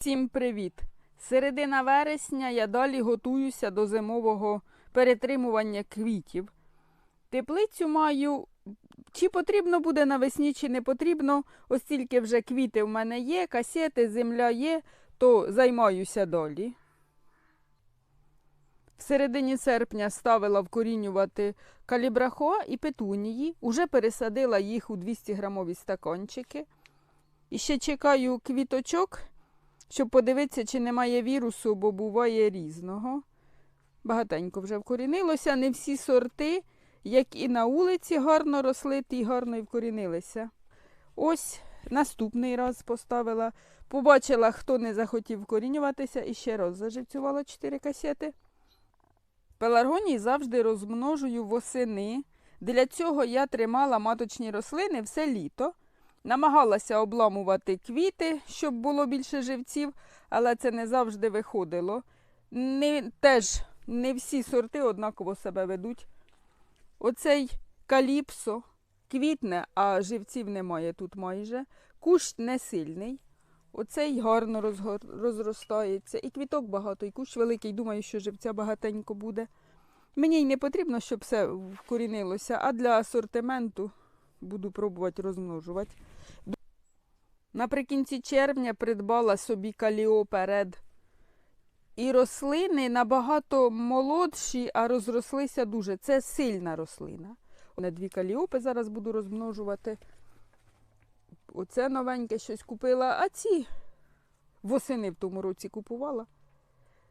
Всім привіт! Середина вересня я далі готуюся до зимового перетримування квітів. Теплицю маю, чи потрібно буде навесні, чи не потрібно, оскільки вже квіти в мене є, касети, земля є, то займаюся далі. В середині серпня ставила вкорінювати калібрахоа і петунії, уже пересадила їх у 200 грамові стаканчики. І ще чекаю квіточок, щоб подивитися, чи немає вірусу, бо буває різного. Багатенько вже вкорінилося. Не всі сорти, як і на вулиці, гарно росли, ті гарно і вкорінилися. Ось наступний раз поставила. Побачила, хто не захотів вкорінюватися, і ще раз заживцювала 4 касети. Пеларгонії завжди розмножую восени. Для цього я тримала маточні рослини все літо. Намагалася обламувати квіти, щоб було більше живців, але це не завжди виходило. Не, теж не всі сорти однаково себе ведуть. Оцей каліпсо квітне, а живців немає тут майже. Кущ не сильний. Оцей гарно розгор- розростається. І квіток багато, і кущ великий. Думаю, що живця багатенько буде. Мені й не потрібно, щоб все вкорінилося, а для асортименту буду пробувати розмножувати. Наприкінці червня придбала собі каліопе Ред. І рослини набагато молодші, а розрослися дуже. Це сильна рослина. На дві каліопи зараз буду розмножувати. Оце новеньке щось купила, а ці восени в тому році купувала.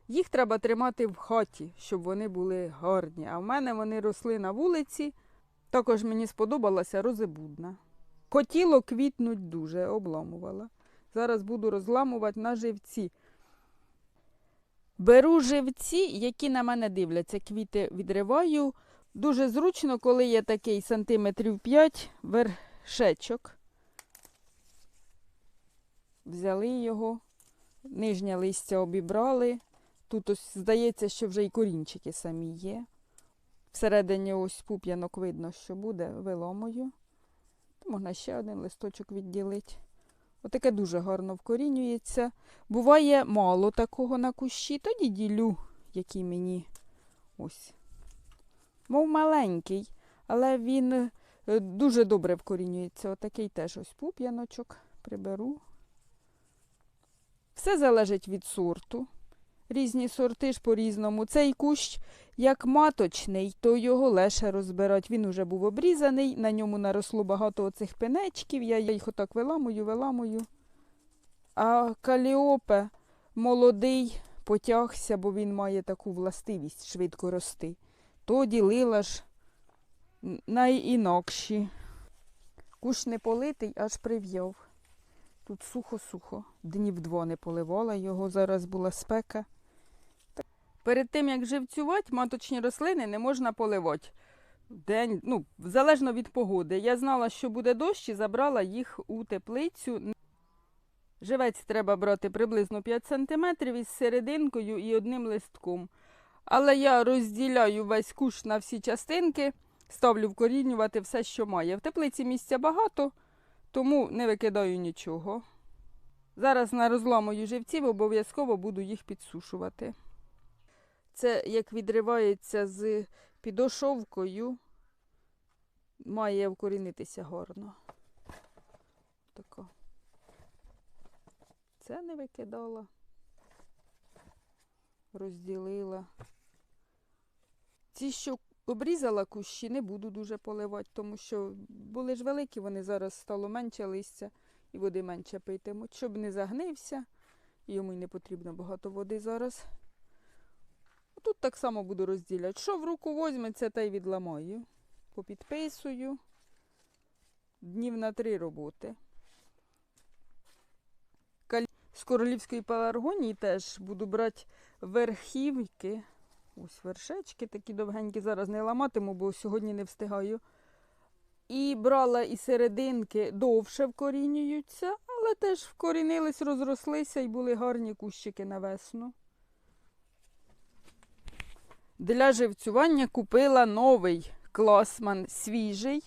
Їх треба тримати в хаті, щоб вони були гарні. А в мене вони росли на вулиці. Також мені сподобалася розебудна. Хотіло квітнуть дуже, обламувала. Зараз буду розламувати на живці. Беру живці, які на мене дивляться. Квіти відриваю. Дуже зручно, коли є такий сантиметрів 5 вершечок. Взяли його, нижнє листя обібрали. Тут ось здається, що вже і корінчики самі є. Всередині ось пуп'янок видно, що буде виломою. Можна ще один листочок відділити. Отаке дуже гарно вкорінюється. Буває мало такого на кущі, тоді ділю, який мені ось. Мов маленький, але він е, дуже добре вкорінюється. Отакий теж ось пуп'яночок приберу. Все залежить від сорту. Різні сорти ж по-різному. Цей кущ як маточний, то його легше розбирати. Він уже був обрізаний, на ньому наросло багато оцих пенечків, я їх отак виламую, виламую. А каліопе молодий потягся, бо він має таку властивість швидко рости. То ділила ж найінакші. Кущ не политий, аж прив'яв. Тут сухо-сухо. Днів два не поливала його, зараз була спека. Перед тим, як живцювати, маточні рослини не можна поливати. День, ну, залежно від погоди. Я знала, що буде дощ і забрала їх у теплицю. Живець треба брати приблизно 5 см із серединкою і одним листком. Але я розділяю весь кущ на всі частинки, ставлю вкорінювати все, що має. В теплиці місця багато, тому не викидаю нічого. Зараз на розламую живців обов'язково буду їх підсушувати. Це як відривається з підошовкою, має вкорінитися гарно. Тако. Це не викидала, розділила. Ці, що обрізала кущі, не буду дуже поливати, тому що були ж великі, вони зараз стало менше листя і води менше питимуть. Щоб не загнився, йому й не потрібно багато води зараз. Тут так само буду розділяти. Що в руку возьметься, та й відламаю. Попідписую. Днів на три роботи. З королівської пеларгонії теж буду брати верхівки. Ось вершечки такі довгенькі. Зараз не ламатиму, бо сьогодні не встигаю. І брала і серединки довше вкорінюються, але теж вкорінились, розрослися і були гарні кущики на весну. Для живцювання купила новий класман свіжий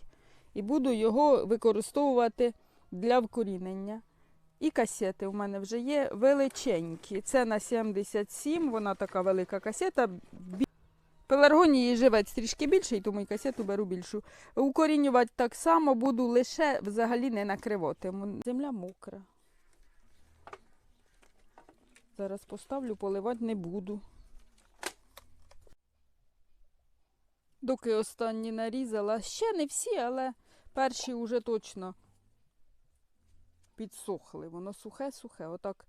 і буду його використовувати для вкорінення. І касети у мене вже є величенькі. Це на 77, вона така велика касета. Пеларгонії живець трішки більший, тому і касету беру більшу. Укорінювати так само буду лише взагалі не накриватиму. Земля мокра. Зараз поставлю, поливати не буду. Доки останні нарізала. Ще не всі, але перші вже точно підсохли. Воно сухе-сухе. Отак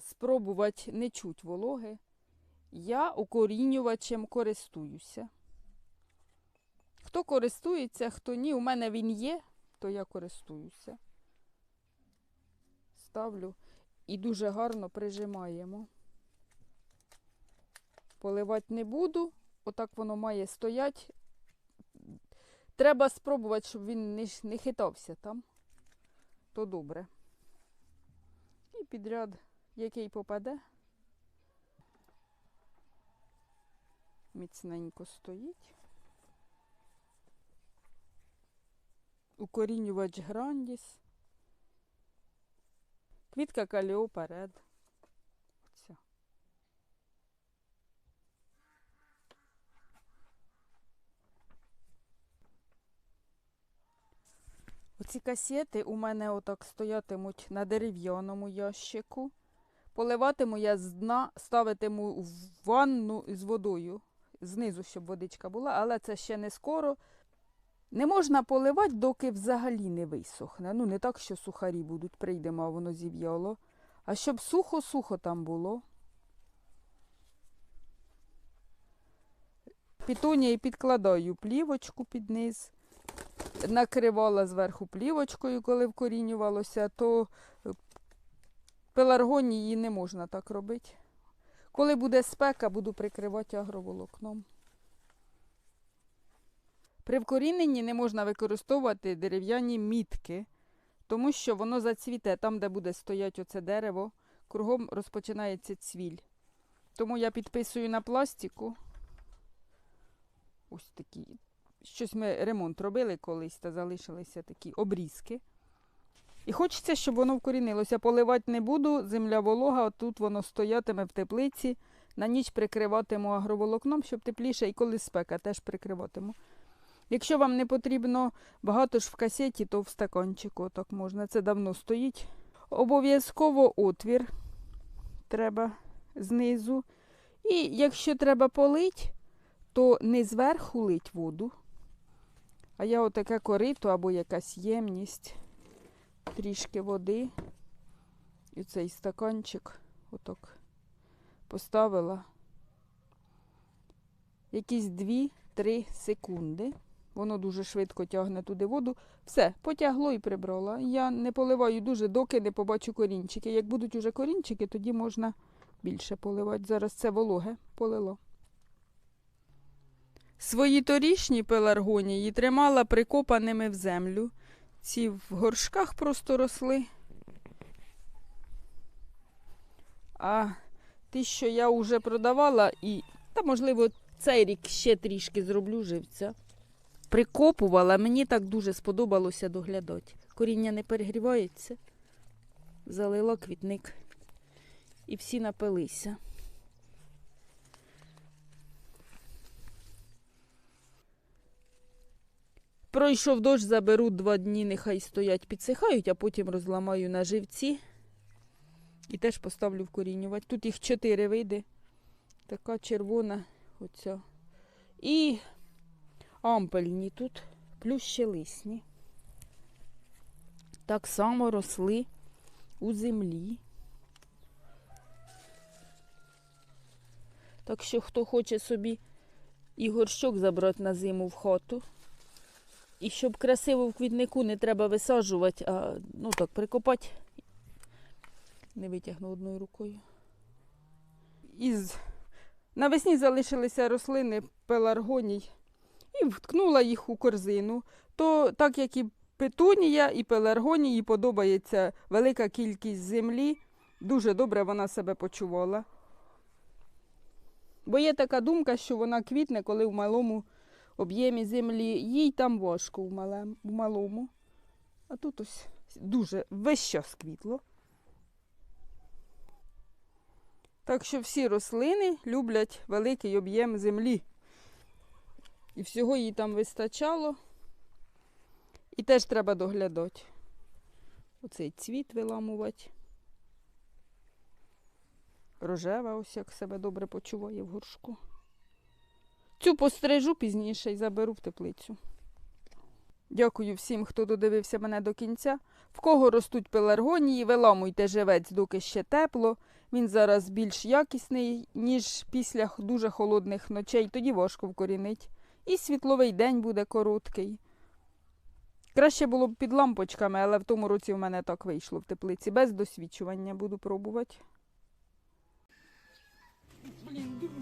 спробувати не чуть вологи. Я укорінювачем користуюся. Хто користується, хто ні, у мене він є, то я користуюся. Ставлю і дуже гарно прижимаємо. Поливати не буду, отак воно має стоять. Треба спробувати, щоб він не, не хитався там. То добре. І підряд, який попаде, міцненько стоїть. Укорінювач Грандіс. Квітка каліопа ред. Оця. Оці касети у мене отак стоятимуть на дерев'яному ящику. Поливатиму я з дна, ставитиму в ванну з водою. Знизу, щоб водичка була, але це ще не скоро. Не можна поливати, доки взагалі не висохне. Ну, не так, що сухарі будуть, прийдемо, а воно зів'яло. А щоб сухо-сухо там було. Пітунія підкладаю плівочку під низ. Накривала зверху плівочкою, коли вкорінювалося, то е, пеларгонії не можна так робити. Коли буде спека, буду прикривати агроволокном. При вкоріненні не можна використовувати дерев'яні мітки, тому що воно зацвіте там, де буде стояти оце дерево, кругом розпочинається цвіль. Тому я підписую на пластику. Ось такі. Щось ми ремонт робили колись та залишилися такі обрізки. І хочеться, щоб воно вкорінилося. Поливати не буду, земля волога, отут воно стоятиме в теплиці. На ніч прикриватиму агроволокном, щоб тепліше, і коли спека, теж прикриватиму. Якщо вам не потрібно багато ж в касеті, то в стаканчику так можна. Це давно стоїть. Обов'язково отвір треба знизу. І якщо треба полить, то не зверху лить воду, а я отаке корито або якась ємність, трішки води. І цей стаканчик отак поставила якісь 2-3 секунди. Воно дуже швидко тягне туди воду. Все, потягло і прибрала. Я не поливаю дуже, доки не побачу корінчики. Як будуть уже корінчики, тоді можна більше поливати. Зараз це вологе полило. Свої торішні пеларгонії тримала прикопаними в землю. Ці в горшках просто росли. А ті, що я вже продавала, і, та, можливо, цей рік ще трішки зроблю живця. Прикопувала, мені так дуже сподобалося доглядати. Коріння не перегрівається. Залила квітник. І всі напилися. Пройшов дощ, заберу два дні, нехай стоять, підсихають, а потім розламаю на живці і теж поставлю вкорінювати. Тут їх чотири види. Така червона оця. І ампельні тут, плюс ще лисні. Так само росли у землі. Так що, хто хоче собі і горщок забрати на зиму в хату. І щоб красиво в квітнику не треба висаджувати, а ну так, прикопати. Не витягну одною рукою. Із... Навесні залишилися рослини пеларгоній і вткнула їх у корзину. То так як і петунія, і пеларгонії подобається велика кількість землі, дуже добре вона себе почувала. Бо є така думка, що вона квітне, коли в малому об'ємі землі, їй там важко в, малем, в малому. А тут ось дуже весь час квітло. Так що всі рослини люблять великий об'єм землі. І всього їй там вистачало. І теж треба доглядати. Оцей цвіт виламувати. Рожева ось як себе добре почуває в горшку. Цю пострижу пізніше і заберу в теплицю. Дякую всім, хто додивився мене до кінця. В кого ростуть пеларгонії, виламуйте живець, доки ще тепло. Він зараз більш якісний, ніж після дуже холодних ночей, тоді важко вкорінить. І світловий день буде короткий. Краще було б під лампочками, але в тому році в мене так вийшло в теплиці. Без досвідчування буду пробувати. Блін.